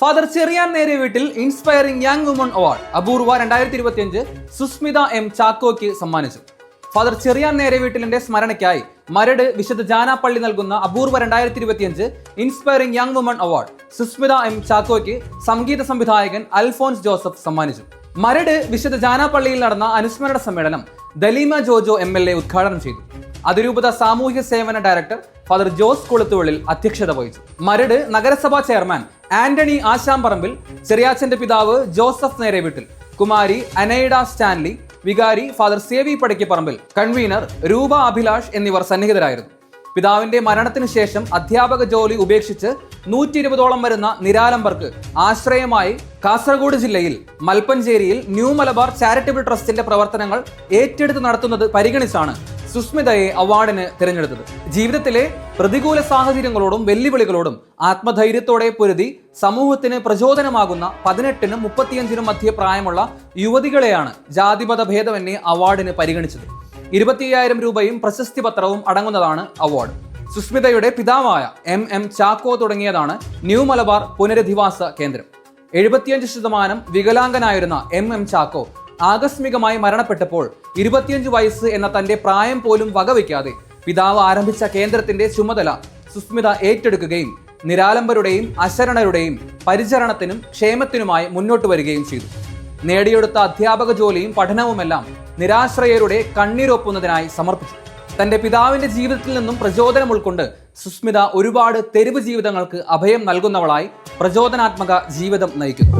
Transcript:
Father Cherian നേരെ വീട്ടിൽ inspiring young woman award അപൂർവ രണ്ടായിരത്തി ഇരുപത്തിയഞ്ച് സുസ്മിത എം ചാക്കോയ്ക്ക് സമ്മാനിച്ചു. ഫാദർ ചെറിയാൻ നേരെ വീട്ടിലിന്റെ സ്മരണയ്ക്കായി മരട് വിശുദ്ധ ജാനാപ്പള്ളി നൽകുന്ന അപൂർവ രണ്ടായിരത്തി ഇരുപത്തിയഞ്ച് inspiring young woman award Sushmita M ചാക്കോയ്ക്ക് സംഗീത സംവിധായകൻ അൽഫോൻസ് ജോസഫ് സമ്മാനിച്ചു. മരട് വിശുദ്ധ ജാനാപ്പള്ളിയിൽ നടന്ന അനുസ്മരണ സമ്മേളനം Dalima Jojo M L A ഉദ്ഘാടനം ചെയ്തു. അതിരൂപത സാമൂഹ്യ സേവന ഡയറക്ടർ ഫാദർ ജോസ് കൊളുത്തുവള്ളിൽ അധ്യക്ഷത വഹിച്ചു. മരട് നഗരസഭാ ചെയർമാൻ ആന്റണി ആശാമ്പറമ്പിൽ ചെറിയാച്ചന്റെ പിതാവ് ജോസഫ് നേരെ വീട്ടിൽ. കുമാരി അനൈഡ സ്റ്റാൻലി വികാരി ഫാദർ സേവി പടക്കിപ്പറമ്പിൽ കൺവീനർ രൂപ അഭിലാഷ് എന്നിവർ സന്നിഹിതരായിരുന്നു. പിതാവിന്റെ മരണത്തിന് ശേഷം അധ്യാപക ജോലി ഉപേക്ഷിച്ച് നൂറ്റി ഇരുപതോളം വരുന്ന നിരാലംബർക്ക് ആശ്രയമായി കാസർഗോഡ് ജില്ലയിൽ മൽപ്പഞ്ചേരിയിൽ ന്യൂ മലബാർ ചാരിറ്റബിൾ ട്രസ്റ്റിന്റെ പ്രവർത്തനങ്ങൾ ഏറ്റെടുത്ത് നടത്തുന്നത് പരിഗണിച്ചാണ് സുസ്മിതയെ അവാർഡിന് തിരഞ്ഞെടുത്തത്. ജീവിതത്തിലെ പ്രതികൂല സാഹചര്യങ്ങളോടും വെല്ലുവിളികളോടും ആത്മധൈര്യത്തോടെ പൊരുതി സമൂഹത്തിന് പ്രചോദനമാകുന്ന പതിനെട്ടിനും മുപ്പത്തിയഞ്ചിനും മധ്യ പ്രായമുള്ള യുവതികളെയാണ് ജാതിമത ഭേദമന്യേ അവാർഡിന് പരിഗണിച്ചത്. ഇരുപത്തിയ്യായിരം രൂപയും പ്രശസ്തി പത്രവും അടങ്ങുന്നതാണ് അവാർഡ്. സുസ്മിതയുടെ പിതാവായ എം എം ചാക്കോ തുടങ്ങിയതാണ് ന്യൂ മലബാർ പുനരധിവാസ കേന്ദ്രം. എഴുപത്തിയഞ്ച് ശതമാനം വികലാംഗനായിരുന്ന എം എം ചാക്കോ ആകസ്മികമായി മരണപ്പെട്ടപ്പോൾ ഇരുപത്തിയഞ്ച് വയസ്സ് എന്ന തന്റെ പ്രായം പോലും വകവയ്ക്കാതെ പിതാവ് ആരംഭിച്ച കേന്ദ്രത്തിന്റെ ചുമതല സുസ്മിത ഏറ്റെടുക്കുകയും നിരാലംബരുടെയും അശരണരുടെയും പരിചരണത്തിനും ക്ഷേമത്തിനുമായി മുന്നോട്ട് വരികയും ചെയ്തു. നേടിയെടുത്ത അധ്യാപക ജോലിയും പഠനവുമെല്ലാം നിരാശ്രയരുടെ കണ്ണീരൊപ്പുന്നതിനായി സമർപ്പിച്ചു. തന്റെ പിതാവിന്റെ ജീവിതത്തിൽ നിന്നും പ്രചോദനം ഉൾക്കൊണ്ട് സുസ്മിത ഒരുപാട് തെരുവ് ജീവിതങ്ങൾക്ക് അഭയം നൽകുന്നവളായി പ്രചോദനാത്മക ജീവിതം നയിക്കുന്നു.